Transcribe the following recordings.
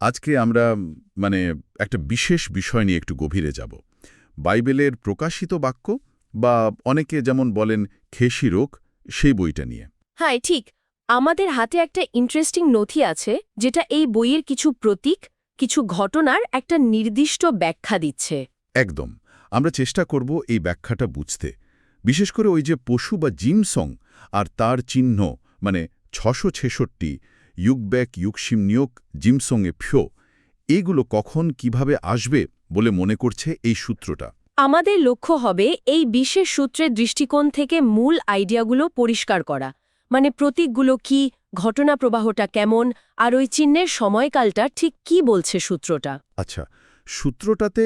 আজকে আমরা মানে একটা বিশেষ বিষয় নিয়ে একটু গভীরে যাব। বাইবেলের প্রকাশিত বাক্য বা অনেকে যেমন বলেন খেসি রোগ সেই বইটা নিয়ে। হ্যাঁ ঠিক। আমাদের হাতে একটা ইন্টারেস্টিং নথি আছে যেটা এই বইয়ের কিছু প্রতীক কিছু ঘটনার একটা নির্দিষ্ট ব্যাখ্যা দিচ্ছে। একদম। আমরা চেষ্টা করব এই ব্যাখ্যাটা বুঝতে। বিশেষ করে ওই যে পশু বা জিমসং আর তার চিহ্ন মানে ছশো ছেষট্টি ইউকব্যাক ইউকসিমনিয়োক জিমসংয়ে ফ্যো। এগুলো কখন কীভাবে আসবে বলে মনে করছে এই সূত্রটা? আমাদের লক্ষ্য হবে এই বিশেষ সূত্রের দৃষ্টিকোণ থেকে মূল আইডিয়াগুলো পরিষ্কার করা। মানে প্রতীকগুলো কি ঘটনা প্রবাহটা কেমন আর ওই চিহ্নের সময়কালটা ঠিক কি বলছে সূত্রটা। আচ্ছা সূত্রটাতে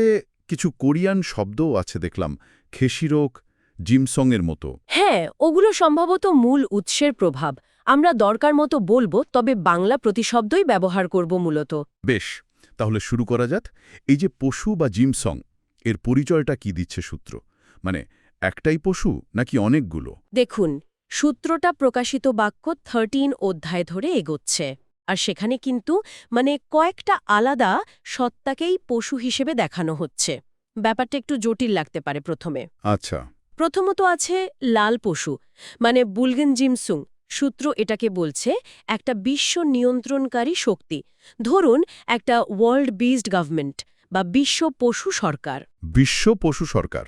কিছু কোরিয়ান শব্দও আছে দেখলাম খেসিরোক জিমসংয়ের মতো। হ্যাঁ ওগুলো সম্ভবত মূল উৎসের প্রভাব। আমরা দরকার মতো বলব তবে বাংলা প্রতিশব্দই ব্যবহার করব মূলত। বেশ তাহলে শুরু করা যাক। এই যে পশু বা জিমসং এর পরিচয়টা কি দিচ্ছে সূত্র? মানে একটাই পশু নাকি অনেকগুলো? দেখুন সূত্রটা প্রকাশিত বাক্য থার্টিন অধ্যায় ধরে এগোচ্ছে। আর সেখানে কিন্তু মানে কয়েকটা আলাদা সত্তাকেই পশু হিসেবে দেখানো হচ্ছে। ব্যাপারটা একটু জটিল লাগতে পারে প্রথমে। আচ্ছা। প্রথমত আছে লাল পশু মানে বুলগেন জিমসুং সূত্র এটাকে বলছে একটা বিশ্ব নিয়ন্ত্রণকারী শক্তি। ধরুন একটা ওয়ার্ল্ড বিজড গভর্নমেন্ট বা বিশ্ব পশু সরকার। বিশ্ব পশু সরকার?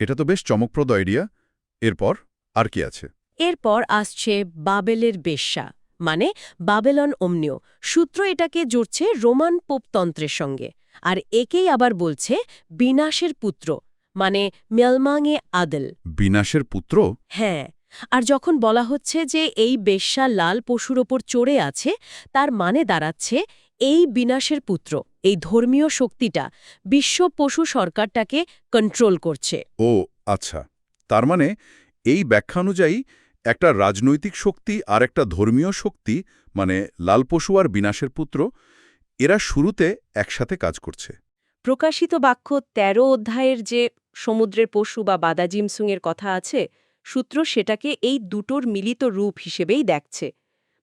এটা তো বেশ চমকপ্রদ আইডিয়া এরপর আর কি আছে? এরপর আসছে বাবেলের বেশ্যা মানে বাবেলন অমনিয় সূত্র এটাকে জুড়ছে রোমান পোপতন্ত্রের সঙ্গে আর একেই আবার বলছে বিনাশের পুত্র মানে মেলমাঙে আদেল। বিনাশের পুত্র? হ্যাঁ। আর যখন বলা হচ্ছে যে এই বেশ্যা লাল পশুর ওপর চড়ে আছে তার মানে দাঁড়াচ্ছে এই বিনাশের পুত্র এই ধর্মীয় শক্তিটা বিশ্ব পশু সরকারটাকে কন্ট্রোল করছে। ও আচ্ছা। তার মানে এই ব্যাখ্যা অনুযায়ী একটা রাজনৈতিক শক্তি আর একটা ধর্মীয় শক্তি মানে লাল পশু আর বিনাশের পুত্র এরা শুরুতে একসাথে কাজ করছে। প্রকাশিত বাক্য ১৩ অধ্যায়ের যে সমুদ্রের পশু বা বাদাজিমসুংয়ের কথা আছে সূত্র সেটাকে এই দুটোর মিলিত রূপ হিসেবেই দেখছে।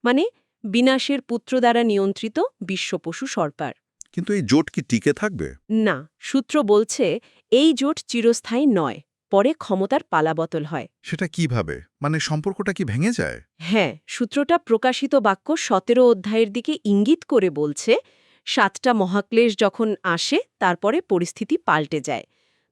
মানে বিনাশের পুত্র দ্বারা নিয়ন্ত্রিত বিশ্বপশু সরকার কিন্তু এই জোট কি টিকে থাকবে? না সূত্র বলছে এই জোট চিরস্থায়ী নয় পরে ক্ষমতার পালাবতল হয়। সেটা কীভাবে? মানে সম্পর্কটা কি ভেঙে যায়? হ্যাঁ সূত্রটা প্রকাশিত বাক্য সতেরো অধ্যায়ের দিকে ইঙ্গিত করে বলছে সাতটা মহাক্লেশ যখন আসে তারপরে পরিস্থিতি পাল্টে যায়।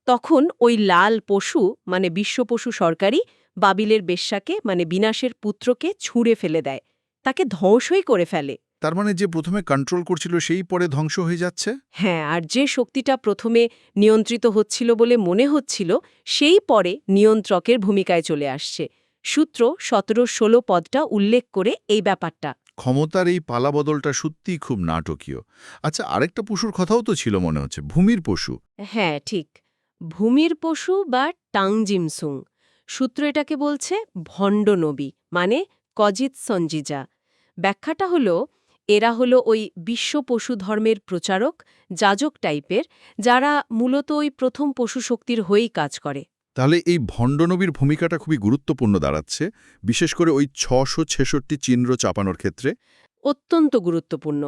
তখন ওই লাল পশু মানে বিশ্বপশু সরকারি বাবিলের বেশ্যাকে মানে বিনাশের পুত্রকে ছুঁড়ে ফেলে দেয়। তাকে ধ্বংসই করে ফেলে। তার মানে যে প্রথমে কন্ট্রোল করছিল সেই পরে ধ্বংস হয়ে যাচ্ছে? হ্যাঁ আর যে শক্তিটা প্রথমে নিয়ন্ত্রিত হচ্ছিল বলে মনে হচ্ছিল সেই পরে নিয়ন্ত্রকের ভূমিকায় চলে আসছে। সূত্র সতেরো ষোলো পদটা উল্লেখ করে এই ব্যাপারটা। ক্ষমতার এই পালাবদলটা সত্যিই খুব নাটকীয়। আচ্ছা আরেকটা পশুর কথাও তো ছিল মনে হচ্ছে ভূমির পশু। হ্যাঁ ঠিক। ভূমির পশু বা টাংজিমসুং। সূত্র এটাকে বলছে ভণ্ড নবী মানে কজিত সঞ্জিজা। ব্যাখ্যাটা হলো এরা হলো ওই বিশ্ব পশু ধর্মের প্রচারক যাজক টাইপের যারা মূলত ওই প্রথম পশু শক্তির হয়েই কাজ করে। তাহলে এই ভণ্ডনবীর ভূমিকাটা খুবই গুরুত্বপূর্ণ দাঁড়াচ্ছে বিশেষ করে ওই ছশো ছেষট্টি চিহ্ন চাপানোর ক্ষেত্রে? অত্যন্ত গুরুত্বপূর্ণ।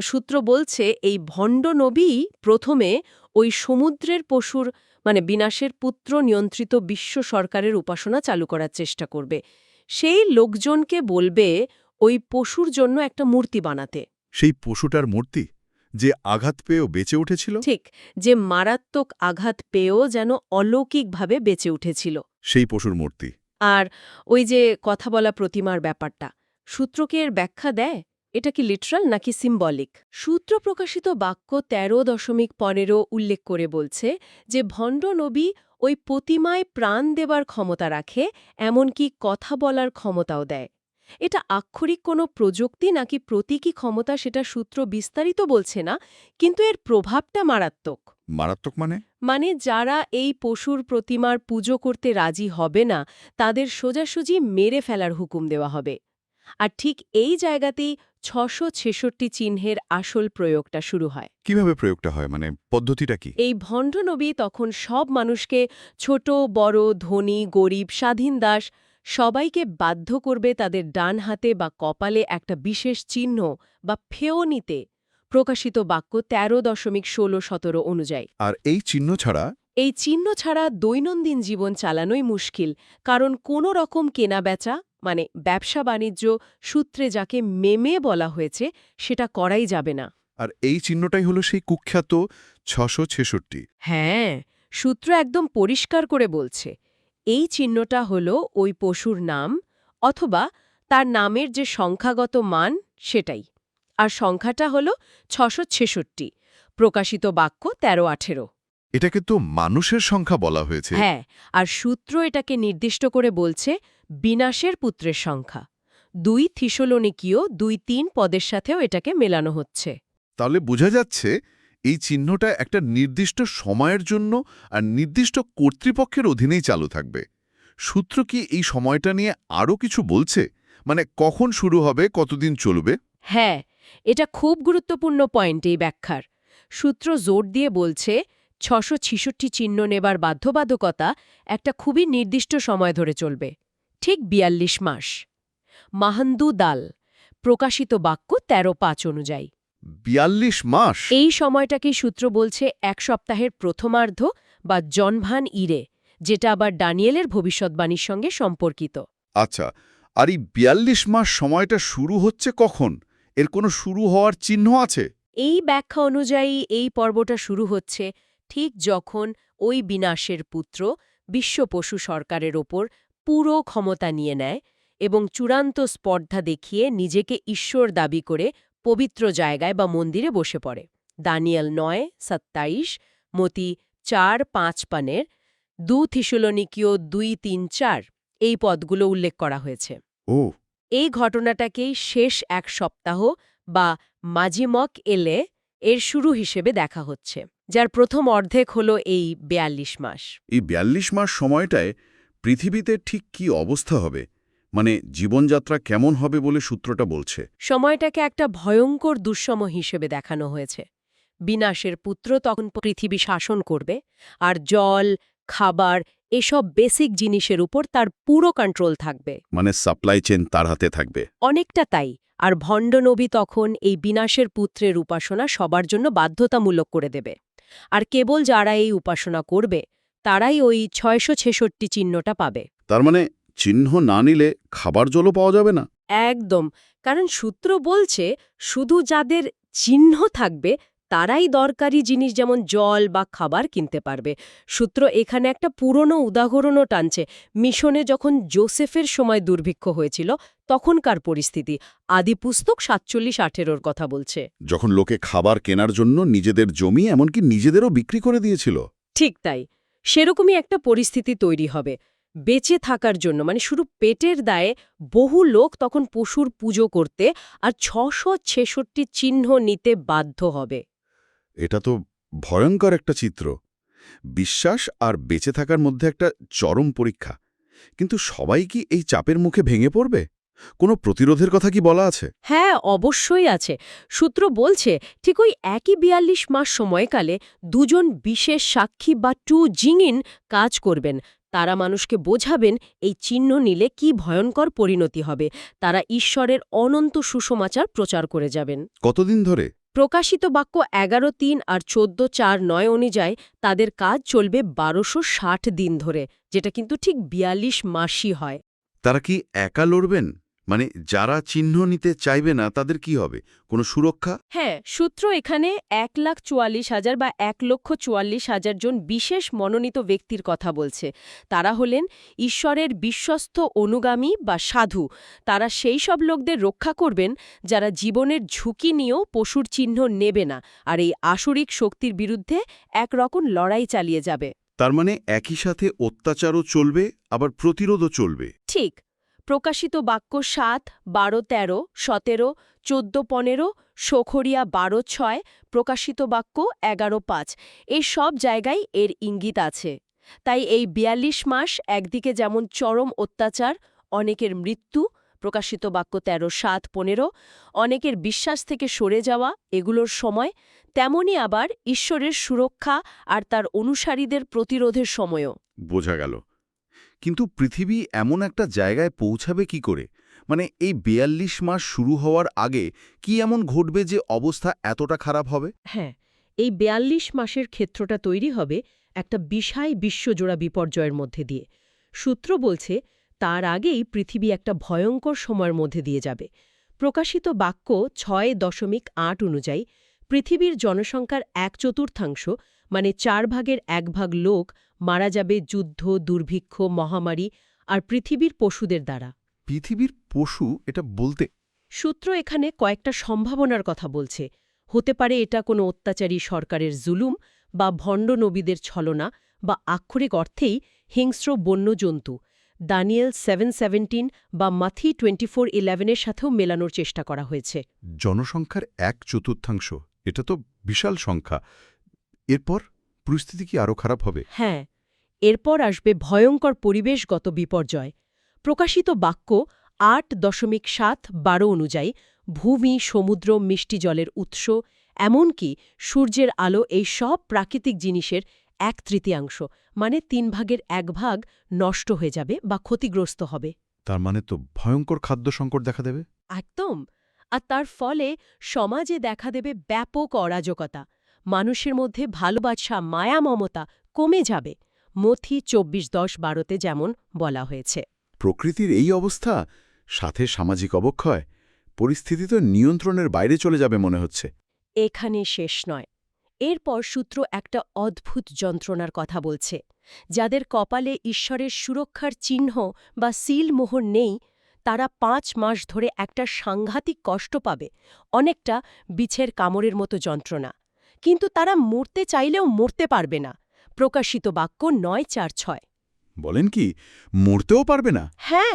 সূত্র বলছে এই ভণ্ড নবী প্রথমে ওই সমুদ্রের পশুর মানে বিনাশের পুত্র নিয়ন্ত্রিত বিশ্ব সরকারের উপাসনা চালু করার চেষ্টা করবে। সেই লোকজনকে বলবে ওই পশুর জন্য একটা মূর্তি বানাতে। সেই পশুটার মূর্তি যে আঘাত পেয়েও বেঁচে উঠেছিল? ঠিক যে মারাত্মক আঘাত পেয়েও যেন অলৌকিকভাবে বেঁচে উঠেছিল। সেই পশুর মূর্তি। আর ওই যে কথা বলা প্রতিমার ব্যাপারটা সূত্রকে এর ব্যাখ্যা দেয়? এটা কি লিটারাল নাকি সিম্বলিক সূত্র প্রকাশিত বাক্য ১৩ দশমিক পনেরো উল্লেখ করে বলছে যে ভণ্ড নবী ওই প্রতিমায় প্রাণ দেবার ক্ষমতা রাখে এমনকি কথা বলার ক্ষমতাও দেয়। এটা আক্ষরিক কোনো প্রযুক্তি নাকি প্রতীকী ক্ষমতা সেটা সূত্র বিস্তারিত বলছে না কিন্তু এর প্রভাবটা মারাত্মক। মারাত্মক মানে? মানে যারা এই পশুর প্রতিমার পুজো করতে রাজি হবে না তাদের সোজাসুজি মেরে ফেলার হুকুম দেওয়া হবে। আর ঠিক এই জায়গাতেই ছশো ছেষট্টি চিহ্নের আসল প্রয়োগটা শুরু হয়। কীভাবে প্রয়োগটা হয়? মানে পদ্ধতিটা কি? এই ভণ্ড নবী তখন সব মানুষকে ছোট বড় ধনী গরিব স্বাধীন দাস সবাইকে বাধ্য করবে তাদের ডান হাতে বা কপালে একটা বিশেষ চিহ্ন বা ফেও নিতে প্রকাশিত বাক্য তেরো দশমিক ষোলো সতেরো অনুযায়ী। আর এই চিহ্ন ছাড়া এই চিহ্ন ছাড়া দৈনন্দিন জীবন চালানোই মুশকিল কারণ কোনো রকম কেনাবেচা মানে ব্যবসা বাণিজ্য সূত্রে যাকে মেমে বলা হয়েছে সেটা করাই যাবে না। আর এই চিহ্নটাই হলো সেই কুখ্যাত ছশো ছেষট্টি। হ্যাঁ সূত্র একদম পরিষ্কার করে বলছে এই চিহ্নটা হল ওই পশুর নাম অথবা তার নামের যে সংখ্যাগত মান সেটাই। আর সংখ্যাটা হল ছশো ছেষট্টি প্রকাশিত বাক্য তেরো আঠেরো। এটাকে তো মানুষের সংখ্যা বলা হয়েছে। হ্যাঁ আর সূত্র এটাকে নির্দিষ্ট করে বলছে বিনাশের পুত্রের সংখ্যা। দুই থিসোলনিকীয় দুই তিন পদের সাথেও এটাকে মেলানো হচ্ছে। তাহলে বোঝা যাচ্ছে এই চিহ্নটা একটা নির্দিষ্ট সময়ের জন্য আর নির্দিষ্ট কর্তৃপক্ষের অধীনেই চালু থাকবে। সূত্র কি এই সময়টা নিয়ে আরও কিছু বলছে? মানে কখন শুরু হবে কতদিন চলবে? হ্যাঁ এটা খুব গুরুত্বপূর্ণ পয়েন্ট এই ব্যাখ্যার। সূত্র জোর দিয়ে বলছে ছশো ছিষট্টি চিহ্ন নেবার বাধ্যবাধকতা একটা খুবই নির্দিষ্ট সময় ধরে চলবে ঠিক বিয়াল্লিশ মাস। মাহান্দু দাল প্রকাশিত বাক্য তেরো পাঁচ অনুযায়ী। বিয়াল্লিশ মাস? এই সময়টাকেই সূত্র বলছে এক সপ্তাহের প্রথমার্ধ বা জনভান ইরে যেটা আবার ডানিয়েলের ভবিষ্যৎবাণীর সঙ্গে সম্পর্কিত। আচ্ছা আর এই বিয়াল্লিশ মাস সময়টা শুরু হচ্ছে কখন? এর কোনো শুরু হওয়ার চিহ্ন আছে? এই ব্যাখ্যা অনুযায়ী এই পর্বটা শুরু হচ্ছে ঠিক যখন ওই বিনাশের পুত্র বিশ্বপশু সরকারের ওপর পুরো ক্ষমতা নিয়ে নেয় এবং চূড়ান্ত স্পর্ধা দেখিয়ে নিজেকে ঈশ্বর দাবি করে পবিত্র জায়গায় বা মন্দিরে বসে পড়ে। দানিয়াল নয় সাত্তাইশ মতি চার পাঁচ পানের দু থিসুলনিকীয় দুই তিন চার এই পদগুলো উল্লেখ করা হয়েছে। ও। এই ঘটনাটাকেই শেষ এক সপ্তাহ বা মাজিমক এলে এর শুরু হিসেবে দেখা হচ্ছে। যার প্রথম অর্ধেক হল এই বেয়াল্লিশ মাস। এই বিয়াল্লিশ মাস সময়টায় পৃথিবীতে ঠিক কি অবস্থা হবে? মানে জীবনযাত্রা কেমন হবে বলে সূত্রটা বলছে। সময়টাকে একটা ভয়ঙ্কর দুঃসম হিসেবে দেখানো হয়েছে। বিনাশের পুত্র তখন পৃথিবী শাসন করবে আর জল খাবার এসব বেসিক জিনিসের উপর তার পুরো কন্ট্রোল থাকবে। মানে সাপ্লাই চেন তার হাতে থাকবে। অনেকটা তাই। আর ভণ্ড নবী তখন এই বিনাশের পুত্রের উপাসনা সবার জন্য বাধ্যতামূলক করে দেবে। আর কেবল যারা এই উপাসনা করবে তারাই ওই ছয়শো ছেষট্টি চিহ্নটা পাবে। তার মানে চিহ্ন না নিলে খাবার জলও পাওয়া যাবে না? একদম কারণ সূত্র বলছে শুধু যাদের চিহ্ন থাকবে তারাই দরকারি জিনিস যেমন জল বা খাবার কিনতে পারবে। সূত্র এখানে একটা পুরনো উদাহরণও টানছে। মিশনে যখন জোসেফের সময় দুর্ভিক্ষ হয়েছিল তখনকার পরিস্থিতি। আদি পুস্তক সাতচল্লিশ আঠেরোর কথা বলছে। যখন লোকে খাবার কেনার জন্য নিজেদের জমি এমনকি নিজেদেরও বিক্রি করে দিয়েছিল। ঠিক তাই। সেরকমই একটা পরিস্থিতি তৈরি হবে। বেঁচে থাকার জন্য মানে শুধু পেটের দায়ে বহু লোক তখন পশুর পুজো করতে আর ছশো ছেষট্টি চিহ্ন নিতে বাধ্য হবে। এটা তো ভয়ঙ্কর একটা চিত্র। বিশ্বাস আর বেঁচে থাকার মধ্যে একটা চরম পরীক্ষা। কিন্তু সবাই কি এই চাপের মুখে ভেঙে পড়বে? কোনো প্রতিরোধের কথা কি বলা আছে? হ্যাঁ অবশ্যই আছে। সূত্র বলছে ঠিক ওই একই বিয়াল্লিশ মাস সময়কালে দুজন বিশেষ সাক্ষী বা টু জিঙিন কাজ করবেন। তারা মানুষকে বোঝাবেন এই চিহ্ন নিলে কি ভয়ঙ্কর পরিণতি হবে। তারা ঈশ্বরের অনন্ত সুসমাচার প্রচার করে যাবেন। কতদিন ধরে? প্রকাশিত বাক্য এগারো, তিন আর চোদ্দ, চার, নয় অনুযায়ী তাদের কাজ চলবে বারোশো দিন ধরে, যেটা কিন্তু ঠিক বিয়াল্লিশ মাসই হয়। তারা কি একা লড়বেন? মানে যারা চিহ্ন নিতে চাইবে না তাদের কি হবে? কোনো সুরক্ষা? হ্যাঁ সূত্র এখানে এক লাখ চুয়াল্লিশ হাজার বা এক লক্ষ চুয়াল্লিশ হাজার জন বিশেষ মনোনীত ব্যক্তির কথা বলছে। তারা হলেন ঈশ্বরের বিশ্বস্ত অনুগামী বা সাধু। তারা সেই সব লোকদের রক্ষা করবেন যারা জীবনের ঝুঁকি নিয়েও পশুর চিহ্ন নেবে না আর এই আসরিক শক্তির বিরুদ্ধে একরকম লড়াই চালিয়ে যাবে। তার মানে একই সাথে অত্যাচারও চলবে আবার প্রতিরোধও চলবে। ঠিক। প্রকাশিত বাক্য সাত, বারো, তেরো, সতেরো, চোদ্দ, পনেরো, সখরিয়া, বারো, ছয়, প্রকাশিত বাক্য এগারো, পাঁচ। এই সব জায়গায় এর ইঙ্গিত আছে। তাই এই বিয়াল্লিশ মাস একদিকে যেমন চরম অত্যাচার, অনেকের মৃত্যু, প্রকাশিত বাক্য তেরো, সাত, পনেরো, অনেকের বিশ্বাস থেকে সরে যাওয়া এগুলোর সময়, তেমনি আবার ঈশ্বরের সুরক্ষা আর তার অনুসারীদের প্রতিরোধের সময়ও। বোঝা গেল। কিন্তু পৃথিবী এমন একটা জায়গায় পৌঁছাবে কি করে? মানে এই বেয়াল্লিশ মাস শুরু হওয়ার আগে কি এমন ঘটবে যে অবস্থা এতটা খারাপ হবে? হ্যাঁ এই বেয়াল্লিশ মাসের ক্ষেত্রটা তৈরি হবে একটা বিশাল বিশ্বজোড়া বিপর্যয়ের মধ্যে দিয়ে। সূত্র বলছে তার আগেই পৃথিবী একটা ভয়ঙ্কর সময়ের মধ্যে দিয়ে যাবে। প্রকাশিত বাক্য ছয় দশমিক আট অনুযায়ী, পৃথিবীর জনসংখ্যার এক চতুর্থাংশ মানে চার ভাগের এক ভাগ লোক মারা যাবে যুদ্ধ দুর্ভিক্ষ মহামারী আর পৃথিবীর পশুদের দ্বারা। পৃথিবীর পশু এটা বলতে সূত্র এখানে কয়েকটা সম্ভাবনার কথা বলছে। হতে পারে এটা কোনো অত্যাচারী সরকারের জুলুম বা ভণ্ড নবীদের ছলনা বা আক্ষরিক অর্থেই হিংস্র বন্যজন্তু। দানিয়েল সেভেন সেভেন্টিন বা মাথি টোয়েন্টি ফোর ইলেভেনের সাথেও মেলানোর চেষ্টা করা হয়েছে। জনসংখ্যার এক চতুর্থাংশ এটা তো বিশাল সংখ্যা। এরপর পরিস্থিতি কি আরও খারাপ হবে? হ্যাঁ এরপর আসবে ভয়ঙ্কর পরিবেশগত বিপর্যয়। প্রকাশিত বাক্য আট দশমিক সাত বারো অনুযায়ী ভূমি সমুদ্র মিষ্টি জলের উৎস এমনকি সূর্যের আলো এই সব প্রাকৃতিক জিনিসের এক তৃতীয়াংশ মানে তিন ভাগের এক ভাগ নষ্ট হয়ে যাবে বা ক্ষতিগ্রস্ত হবে। তার মানে তো ভয়ঙ্কর খাদ্য সংকট দেখা দেবে? একদম আর তার ফলে সমাজে দেখা দেবে ব্যাপক অরাজকতা। মানুষের মধ্যে ভালোবাসা মায়া মমতা কমে যাবে মথি চব্বিশ দশ বারোতে যেমন বলা হয়েছে। প্রকৃতির এই অবস্থা সাথে সামাজিক অবক্ষয় পরিস্থিতি তো নিয়ন্ত্রণের বাইরে চলে যাবে মনে হচ্ছে। এখানে শেষ নয়। এরপর সূত্র একটা অদ্ভুত যন্ত্রণার কথা বলছে। যাদের কপালে ঈশ্বরের সুরক্ষার চিহ্ন বা সিল মোহর নেই তারা পাঁচ মাস ধরে একটা সাংঘাতিক কষ্ট পাবে অনেকটা বিছের কামড়ের মতো যন্ত্রণা। কিন্তু তারা মরতে চাইলেও মরতে পারবে না। প্রকাশিত বাক্য নয় চার ছয়। বলেন কি মরতেও পারবে না? হ্যাঁ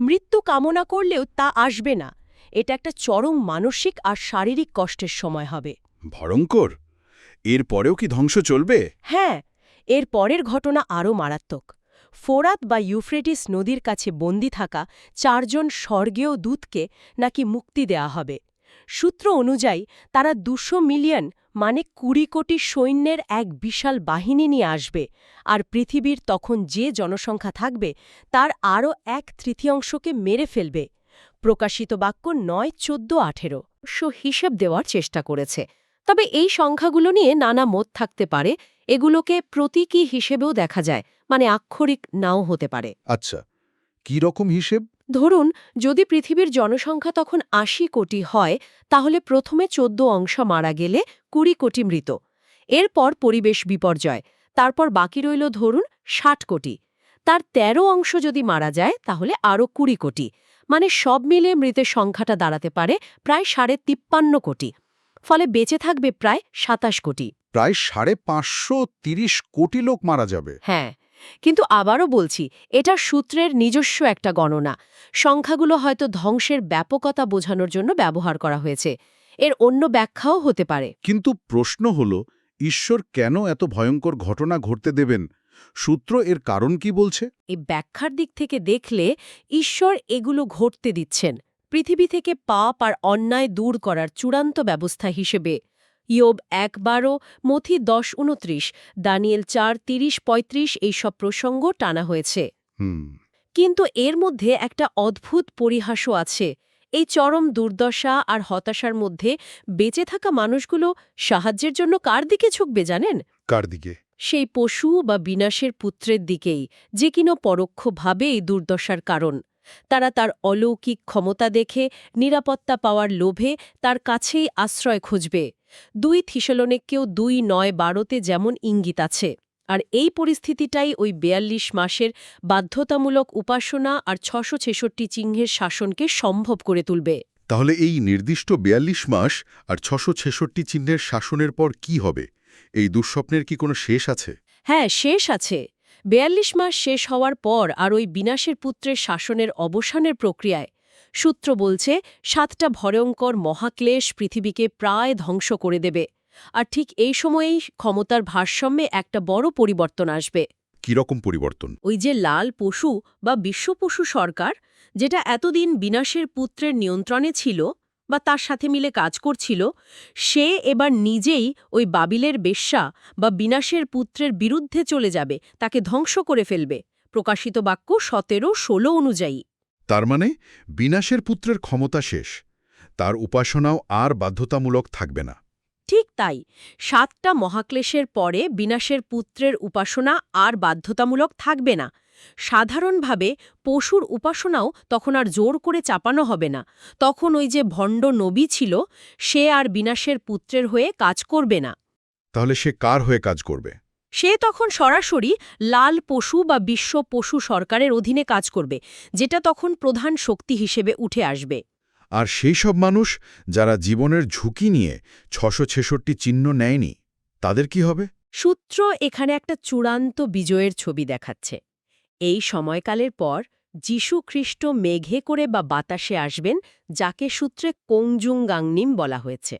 মৃত্যু কামনা করলেও তা আসবে না। এটা একটা চরম মানসিক আর শারীরিক কষ্টের সময় হবে। ভয়ঙ্কর। এর পরেও কি ধ্বংস চলবে? হ্যাঁ এর পরের ঘটনা আরও মারাত্মক। ফোরাত বা ইউফ্রেটিস নদীর কাছে বন্দি থাকা চারজন স্বর্গীয় দূতকে নাকি মুক্তি দেয়া হবে। সূত্র অনুযায়ী তারা দুশো মিলিয়ন মানে কুড়ি কোটি সৈন্যের এক বিশাল বাহিনী নিয়ে আসবে, আর পৃথিবীর তখন যে জনসংখ্যা থাকবে, তার আরও এক তৃতীয়াংশকে মেরে ফেলবে। প্রকাশিত বাক্য নয়, চোদ্দ, আঠেরো। হিসেব দেওয়ার চেষ্টা করেছে। তবে এই সংখ্যাগুলো নিয়ে নানা মত থাকতে পারে, এগুলোকে প্রতীকী হিসেবেও দেখা যায় মানে আক্ষরিক নাও হতে পারে। আচ্ছা কি রকম হিসেব? ধরুন যদি পৃথিবীর জনসংখ্যা তখন আশি কোটি হয় তাহলে প্রথমে চোদ্দ অংশ মারা গেলে কুড়ি কোটি মৃত। এরপর পরিবেশ বিপর্যয় তারপর বাকি রইল ধরুন ষাট কোটি। তার ১৩ অংশ যদি মারা যায় তাহলে আরও কুড়ি কোটি। মানে সব মিলে মৃতের সংখ্যাটা দাঁড়াতে পারে প্রায় সাড়ে তিপ্পান্ন কোটি। ফলে বেঁচে থাকবে প্রায় সাতাশ কোটি। প্রায় সাড়ে পাঁচশো তিরিশ কোটি লোক মারা যাবে। হ্যাঁ কিন্তু আবারও বলছি এটা সূত্রের নিজস্ব একটা গণনা। সংখ্যাগুলো হয়তো ধ্বংসের ব্যাপকতা বোঝানোর জন্য ব্যবহার করা হয়েছে। এর অন্য ব্যাখ্যাও হতে পারে। কিন্তু প্রশ্ন হল ঈশ্বর কেন এত ভয়ঙ্কর ঘটনা ঘটতে দেবেন? সূত্র এর কারণ কি বলছে? এই ব্যাখ্যার দিক থেকে দেখলে ঈশ্বর এগুলো ঘটতে দিচ্ছেন। পৃথিবী থেকে পাপ আর অন্যায় দূর করার চূড়ান্ত ব্যবস্থা হিসেবে। ইয়োব এক বারো মথি দশ উনত্রিশ দানিয়েল চার তিরিশ পঁয়ত্রিশ এইসব প্রসঙ্গ টানা হয়েছে। কিন্তু এর মধ্যে একটা অদ্ভুত পরিহাসও আছে। এই চরম দুর্দশা আর হতাশার মধ্যে বেঁচে থাকা মানুষগুলো সাহায্যের জন্য কার দিকে ঝুঁকবে জানেন? কার দিকে? সেই পশু বা বিনাশের পুত্রের দিকেই যে কিনো পরোক্ষভাবে এই দুর্দশার কারণ। তারা তার অলৌকিক ক্ষমতা দেখে নিরাপত্তা পাওয়ার লোভে তার কাছেই আশ্রয় খুঁজবে। দুই থিসলনেককেও দুই নয় বারোতে যেমন ইঙ্গিত আছে। আর এই পরিস্থিতিটাই ওই বেয়াল্লিশ মাসের বাধ্যতামূলক উপাসনা আর ছশো ছেষট্টি চিহ্নের শাসনকে সম্ভব করে তুলবে। তাহলে এই নির্দিষ্ট বিয়াল্লিশ মাস আর ছশো ছেষট্টি চিহ্নের শাসনের পর কি হবে? এই দুঃস্বপ্নের কি কোনো শেষ আছে? হ্যাঁ শেষ আছে। বেয়াল্লিশ মাস শেষ হওয়ার পর আর ওই বিনাশের পুত্রের শাসনের অবসানের প্রক্রিয়ায় সূত্র বলছে সাতটা ভয়ঙ্কর মহাক্লেশ পৃথিবীকে প্রায় ধ্বংস করে দেবে। আর ঠিক এই সময়েই ক্ষমতার ভারসাম্যে একটা বড় পরিবর্তন আসবে। কীরকম পরিবর্তন? ওই যে লাল পশু বা বিশ্বপশু সরকার যেটা এতদিন বিনাশের পুত্রের নিয়ন্ত্রণে ছিল বা তার সাথে মিলে কাজ করছিল সে এবার নিজেই ওই বাবিলের বেশ্যা বা বিনাশের পুত্রের বিরুদ্ধে চলে যাবে তাকে ধ্বংস করে ফেলবে। প্রকাশিত বাক্য সতেরো ষোলো অনুযায়ী। তার মানে বিনাশের পুত্রের ক্ষমতা শেষ। তার উপাসনাও আর বাধ্যতামূলক থাকবে না। ঠিক তাই সাতটা মহাক্লেশের পরে বিনাশের পুত্রের উপাসনা আর বাধ্যতামূলক থাকবে না। সাধারণভাবে পশুর উপাসনাও তখন আর জোর করে চাপানো হবে না। তখন ওই যে ভণ্ড নবী ছিল সে আর বিনাশের পুত্রের হয়ে কাজ করবে না। তাহলে সে কার হয়ে কাজ করবে? সে তখন সরাসরি লাল পশু বা বিশ্ব পশু সরকারের অধীনে কাজ করবে যেটা তখন প্রধান শক্তি হিসেবে উঠে আসবে। আর সেই সব মানুষ যারা জীবনের ঝুঁকি নিয়ে ছশো ছেষট্টি চিহ্ন নেয়নি তাদের কি হবে? সূত্র এখানে একটা চূড়ান্ত বিজয়ের ছবি দেখাচ্ছে। এই সময়কালের পর যীশু খ্রিস্ট মেঘে করে বা বাতাসে আসবেন যাকে সূত্রে কংজুং গাংনিম বলা হয়েছে।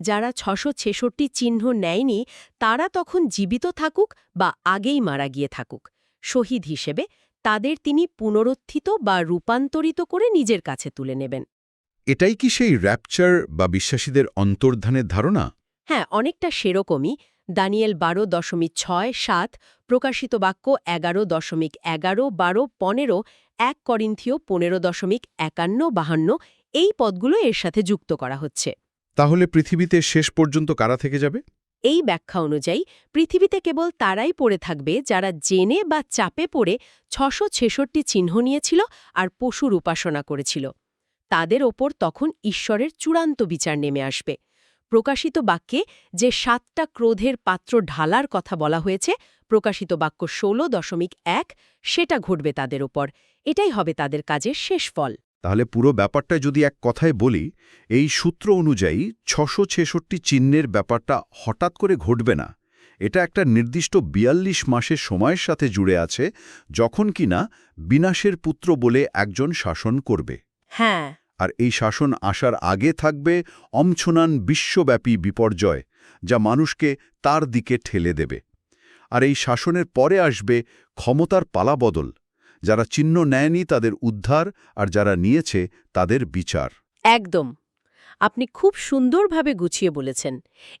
যারা ছশো ছেষট্টি চিহ্ন নেয়নি তারা তখন জীবিত থাকুক বা আগেই মারা গিয়ে থাকুক। শহীদ হিসেবে তাদের তিনি পুনরুত্থিত বা রূপান্তরিত করে নিজের কাছে তুলে নেবেন। এটাই কি সেই র্যাপচার বা বিশ্বাসীদের অন্তর্ধানের ধারণা? হ্যাঁ অনেকটা সেরকমই। দানিয়েল বারো দশমিক ছয় সাত প্রকাশিত বাক্য এগারো দশমিক এগারো বারো পনেরো এক করিন্থীয় পনেরো দশমিক একান্ন বাহান্ন এই পদগুলো এর সাথে যুক্ত করা হচ্ছে। তাহলে পৃথিবীতে শেষ পর্যন্ত কারা থেকে যাবে? এই ব্যাখ্যা অনুযায়ী, পৃথিবীতে কেবল তারাই পড়ে থাকবে যারা জেনে বা চাপে পড়ে ছশো ছেষট্টি চিহ্ন নিয়েছিল আর পশুর উপাসনা করেছিল। তাদের ওপর তখন ঈশ্বরের চূড়ান্ত বিচার নেমে আসবে। প্রকাশিত বাক্যে যে সাতটা ক্রোধের পাত্র ঢালার কথা বলা হয়েছে, প্রকাশিত বাক্য ষোলো দশমিক এক, সেটা ঘটবে তাদের ওপর। এটাই হবে তাদের কাজের শেষ ফল। তাহলে পুরো ব্যাপারটা যদি এক কথায় বলি এই সূত্র অনুযায়ী ছশো ছেষট্টি চিহ্নের ব্যাপারটা হঠাৎ করে ঘটবে না। এটা একটা নির্দিষ্ট বিয়াল্লিশ মাসের সময়ের সাথে জুড়ে আছে যখন কিনা বিনাশের পুত্র বলে একজন শাসন করবে। হ্যাঁ। আর এই শাসন আসার আগে থাকবে অমছনান বিশ্বব্যাপী বিপর্যয় যা মানুষকে তার দিকে ঠেলে দেবে। আর এই শাসনের পরে আসবে ক্ষমতার পালাবদল যারা চিহ্ন নেয়নি তাদের উদ্ধার আর যারা নিয়েছে তাদের বিচার। একদম। আপনি খুব সুন্দরভাবে গুছিয়ে বলেছেন।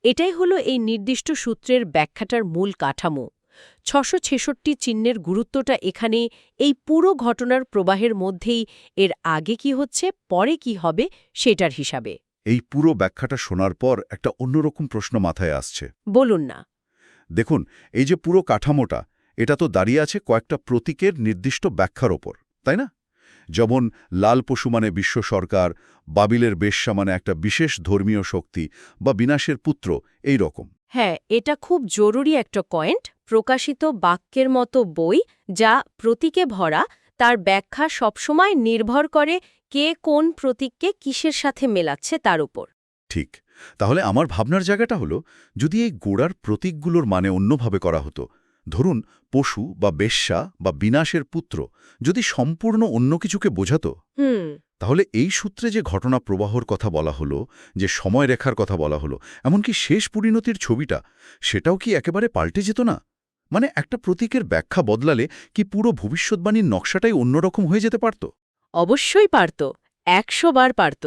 এটাই হলো এই নির্দিষ্ট সূত্রের ব্যাখ্যাটার মূল কাঠামো। ছশো ছেষট্টি চিহ্নের গুরুত্বটা এখানে এই পুরো ঘটনার প্রবাহের মধ্যেই এর আগে কি হচ্ছে পরে কি হবে সেটার হিসাবে। এই পুরো ব্যাখ্যাটা শোনার পর একটা অন্যরকম প্রশ্ন মাথায় আসছে। বলুন না। দেখুন এই যে পুরো কাঠামোটা এটা তো দাঁড়িয়ে আছে কয়েকটা প্রতীকের নির্দিষ্ট ব্যাখ্যার ওপর তাই না? যেমন লাল পশু মানে বিশ্ব সরকার বাবিলের বেশ্যা মানে একটা বিশেষ ধর্মীয় শক্তি বা বিনাশের পুত্র এই রকম। হ্যাঁ এটা খুব জরুরি একটা পয়েন্ট প্রকাশিত বাক্যের মতো বই যা প্রতীকে ভরা তার ব্যাখ্যা সবসময় নির্ভর করে কে কোন প্রতীককে কিসের সাথে মেলাচ্ছে তার উপর। ঠিক। তাহলে আমার ভাবনার জায়গাটা হলো যদি এই গোড়ার প্রতীকগুলোর মানে অন্যভাবে করা হতো ধরুন পশু বা বেশ্যা বা বিনাশের পুত্র যদি সম্পূর্ণ অন্য কিছুকে বোঝাতো হুম। তাহলে এই সূত্রে যে ঘটনা প্রবাহর কথা বলা হলো যে সময়রেখার কথা বলা হলো এমনকি শেষ পরিণতির ছবিটা সেটাও কি একেবারে পাল্টে যেত না? মানে একটা প্রতীকের ব্যাখ্যা বদলালে কি পুরো ভবিষ্যৎবাণীর নকশাটাই অন্যরকম হয়ে যেতে পারত? অবশ্যই পারত একশো বার পারত।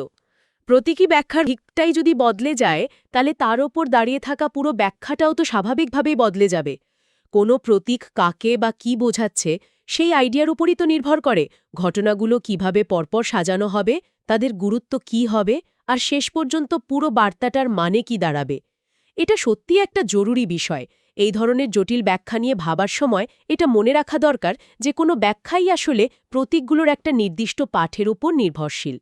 প্রতীকী ব্যাখ্যার দিকটাই যদি বদলে যায় তাহলে তার ওপর দাঁড়িয়ে থাকা পুরো ব্যাখ্যাটাও তো স্বাভাবিকভাবেই বদলে যাবে। কোনো প্রতীক কাকে বা কি বোঝাচ্ছে, সেই আইডিয়ার উপরই তো নির্ভর করে ঘটনাগুলো কীভাবে পরপর সাজানো হবে, তাদের গুরুত্ব কি হবে, আর শেষ পর্যন্ত পুরো বার্তাটার মানে কি দাঁড়াবে। এটা সত্যি একটা জরুরি বিষয়। এই ধরনের জটিল ব্যাখ্যা নিয়ে ভাবার সময় এটা মনে রাখা দরকার যে কোনো ব্যাখ্যাই আসলে প্রতীকগুলোর একটা নির্দিষ্ট পাঠের উপর নির্ভরশীল।